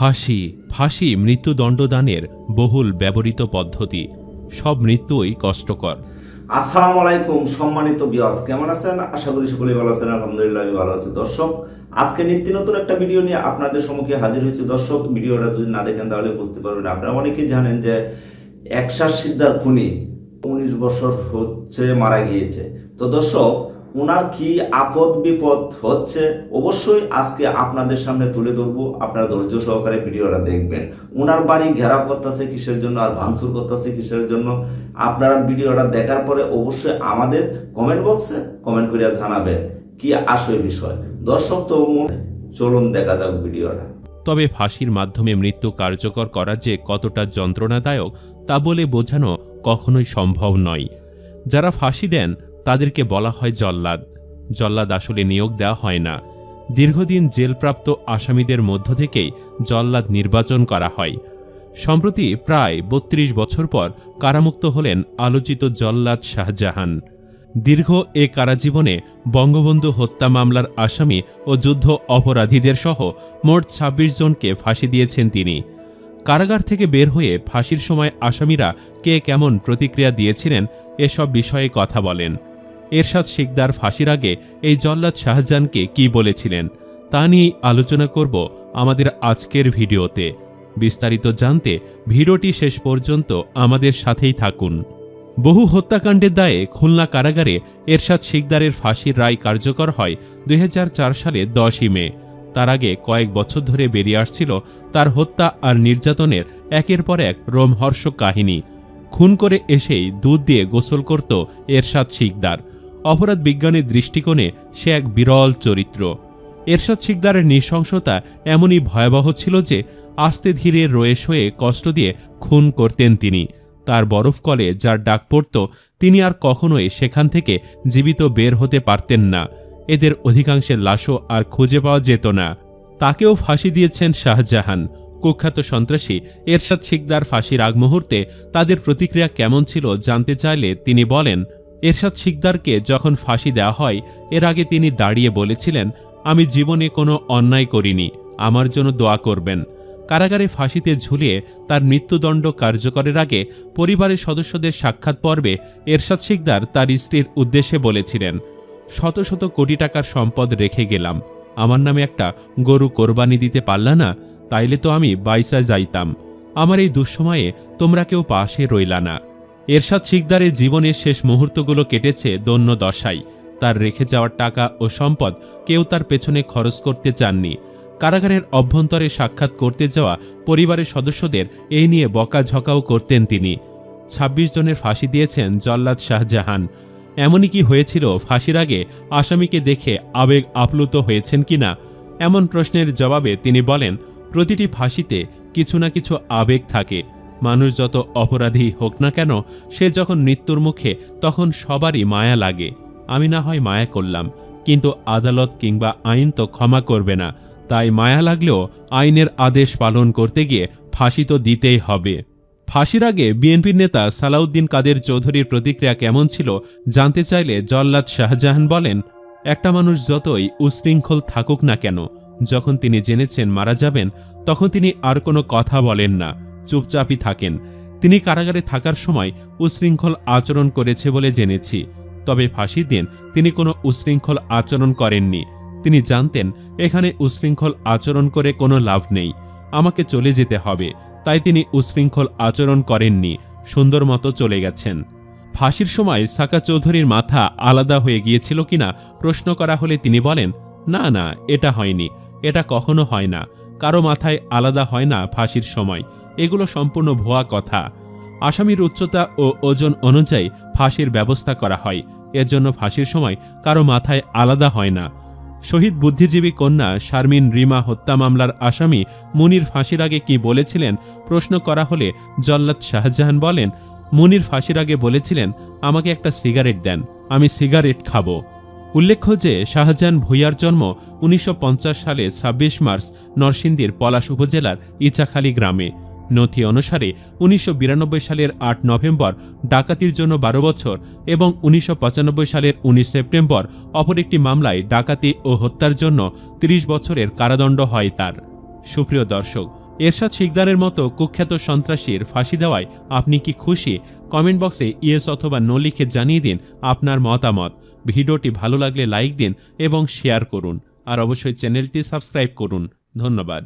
ফাঁসি ফাঁসি মৃত্যুদণ্ডদানের বহুল ব্যবহৃত পদ্ধতি। সব মৃত্যুই কষ্টকর। আসসালামু আলাইকুম সম্মানিত বিয়াস কেমন আছেন? আশা করি সকলেই ভালো আছেন, আলহামদুলিল্লাহ আমি ভালো আছি। দর্শক, আজকে নিত্য নতুন একটা ভিডিও নিয়ে আপনাদের সম্মুখে হাজির হয়েছে। দর্শক, ভিডিওটা যদি না দেখেন তাহলে বুঝতে পারবেন। আপনারা অনেকেই জানেন যে একশাস সিদ্ধার খুনি উনিশ বছর হচ্ছে মারা গিয়েছে। তো দর্শক ওনার কি আপদ বিপদ হচ্ছে, অবশ্যই আজকে আপনাদের সামনে তুলে ধরবো। আপনারা ধৈর্য সহকারে ভিডিওটা দেখবেন। ওনার বাড়ি ঘেরাও করতেছে কিসের জন্য আর ভাঙচুর করতেছে কিসের জন্য? আপনারা ভিডিওটা দেখার পরে অবশ্যই আমাদের কমেন্ট বক্সে কমেন্ট করে জানাবেন কি আসল বিষয়। দর্শক তো চলুন দেখা যাক ভিডিওটা। তবে ফাঁসির মাধ্যমে মৃত্যু কার্যকর করা যে কতটা যন্ত্রণাদায়ক, তা বলে বোঝানো কখনোই সম্ভব নয়। যারা ফাঁসি দেন তাদেরকে বলা হয় জল্লাদ। জল্লাদ আসলে নিয়োগ দেওয়া হয় না। দীর্ঘদিন জেলপ্রাপ্ত আসামিদের মধ্য থেকেই জল্লাদ নির্বাচন করা হয়। সম্প্রতি প্রায় বত্রিশ বছর পর কারামুক্ত হলেন আলোচিত জল্লাদ শাহজাহান। দীর্ঘ এ কারাজীবনে বঙ্গবন্ধু হত্যা মামলার আসামি ও যুদ্ধ অপরাধীদের সহ মোট ২৬ জনকে ফাঁসি দিয়েছেন তিনি। কারাগার থেকে বের হয়ে ফাঁসির সময় আসামিরা কে কেমন প্রতিক্রিয়া দিয়েছিলেন এসব বিষয়ে কথা বলেন। এরশাদ শিকদার ফাঁসির আগে এই জল্লাদ শাহজাহানকে কি বলেছিলেন, তা নিয়েই আলোচনা করব আমাদের আজকের ভিডিওতে। বিস্তারিত জানতে ভিডিওটি শেষ পর্যন্ত আমাদের সাথেই থাকুন। বহু হত্যাকাণ্ডের দায়ে খুলনা কারাগারে এরশাদ শিকদারের ফাঁসির রায় কার্যকর হয় দুই হাজার চার সালে দশই মে। তার আগে কয়েক বছর ধরে বেরিয়ে আসছিল তার হত্যা আর নির্যাতনের একের পর এক রোমহর্ষ কাহিনী। খুন করে এসেই দুধ দিয়ে গোসল করত এরশাদ শিকদার। অপরাধ বিজ্ঞানের দৃষ্টিকোণে সে এক বিরল চরিত্র। এরশাদ শিকদারের নৃশংসতা এমনই ভয়াবহ ছিল যে, আস্তে ধীরে রয়ে শয়ে কষ্ট দিয়ে খুন করতেন তিনি। তার বরফ কলে যার ডাক পড়ত, তিনি আর কখনোই সেখান থেকে জীবিত বের হতে পারতেন না। এদের অধিকাংশের লাশও আর খুঁজে পাওয়া যেত না। তাকেও ফাঁসি দিয়েছেন শাহজাহান। কুখ্যাত সন্ত্রাসী এরশাদ শিকদার ফাঁসির আগ মুহূর্তে তাদের প্রতিক্রিয়া কেমন ছিল জানতে চাইলে তিনি বলেন এরশাদ শিকদারকে যখন ফাঁসি দেওয়া হয়, এর আগে তিনি দাঁড়িয়ে বলেছিলেন, আমি জীবনে কোনো অন্যায় করিনি, আমার জন্য দোয়া করবেন। কারাগারে ফাঁসিতে ঝুলিয়ে তার মৃত্যুদণ্ড কার্যকরের আগে পরিবারের সদস্যদের সাক্ষাৎ পর্বে এরশাদ শিকদার তার স্ত্রীর উদ্দেশ্যে বলেছিলেন, শত শত কোটি টাকার সম্পদ রেখে গেলাম। আমার নামে একটা গরু কোরবানি দিতে পারলা না, তাইলে তো আমি বাইসা যাইতাম। আমার এই দুঃসময়ে তোমরা কেউ পাশে রইলা না। এরশাদ শিকদারের জীবনের শেষ মুহূর্তগুলো কেটেছে দন্য দশায় তার রেখে যাওয়ার টাকা ও সম্পদ কেউ তার পেছনে খরচ করতে চাননি। কারাগারের অভ্যন্তরে সাক্ষাৎ করতে যাওয়া পরিবারের সদস্যদের এই নিয়ে বকাঝকাও করতেন তিনি। ২৬ জনের ফাঁসি দিয়েছেন জল্লাদ শাহজাহান। এমনই কি হয়েছিল ফাঁসির আগে আসামিকে দেখে আবেগ আপ্লুত হয়েছেন কিনা? এমন প্রশ্নের জবাবে তিনি বলেন, প্রতিটি ফাঁসিতে কিছু না কিছু আবেগ থাকে। মানুষ যত অপরাধী হোক না কেন, সে যখন মৃত্যুর মুখে, তখন সবারই মায়া লাগে। আমি না হয় মায়া করলাম, কিন্তু আদালত কিংবা আইন তো ক্ষমা করবে না। তাই মায়া লাগলেও আইনের আদেশ পালন করতে গিয়ে ফাঁসি তো দিতেই হবে। ফাঁসির আগে বিএনপির নেতা সালাউদ্দিন কাদের চৌধুরীর প্রতিক্রিয়া কেমন ছিল জানতে চাইলে জল্লাদ শাহজাহান বলেন, একটা মানুষ যতই উশৃঙ্খল থাকুক না কেন, যখন তিনি জেনেছেন মারা যাবেন, তখন তিনি আর কোনো কথা বলেন না। চুপচাপই থাকেন। তিনি কারাগারে থাকার সময় উশৃঙ্খল আচরণ করেছে বলে জেনেছি। তবে ফাঁসির দিন তিনি কোনো উশৃঙ্খল আচরণ করেননি। তিনি জানতেন, এখানে উশৃঙ্খল আচরণ করে কোনো লাভ নেই। আমাকে চলে যেতে হবে। তাই তিনি উশৃঙ্খল আচরণ করেননি। সুন্দর মতো চলে গেছেন। ফাঁসির সময় সাকা চৌধুরীর মাথা আলাদা হয়ে গিয়েছিল কিনা প্রশ্ন করা হলে তিনি বলেন, না না, এটা হয়নি। এটা কখনো হয় না। কারও মাথায় আলাদা হয় না ফাঁসির সময়। এগুলো সম্পূর্ণ ভুয়া কথা। আসামির উচ্চতা ও ওজন অনুযায়ী ফাঁসির ব্যবস্থা করা হয়। এর জন্য ফাঁসির সময় কারও মাথায় আলাদা হয় না। শহীদ বুদ্ধিজীবী কন্যা শারমিন রিমা হত্যা মামলার আসামি মুনির ফাঁসির আগে কি বলেছিলেন প্রশ্ন করা হলে জল্লাদ শাহজাহান বলেন, মুনির ফাঁসির আগে বলেছিলেন, আমাকে একটা সিগারেট দেন, আমি সিগারেট খাব। উল্লেখ্য যে শাহজাহান ভুইয়ার জন্ম উনিশশো পঞ্চাশ সালে ২৬ মার্চ নরসিংদীর পলাশ উপজেলার ইচাখালী গ্রামে। নথি অনুসারে উনিশশো বিরানব্বই সালের আট নভেম্বর ডাকাতির জন্য বারো বছর এবং উনিশশো পঁচানব্বই সালের উনিশ সেপ্টেম্বর অপর একটি মামলায় ডাকাতি ও হত্যার জন্য ৩০ বছরের কারাদণ্ড হয় তার। সুপ্রিয় দর্শক, এরশাদ শিকদারের মতো কুখ্যাত সন্ত্রাসীর ফাঁসি দেওয়ায় আপনি কি খুশি? কমেন্ট বক্সে ইয়েস অথবা নো লিখে জানিয়ে দিন আপনার মতামত। ভিডিওটি ভালো লাগলে লাইক দিন এবং শেয়ার করুন। আর অবশ্যই চ্যানেলটি সাবস্ক্রাইব করুন। ধন্যবাদ।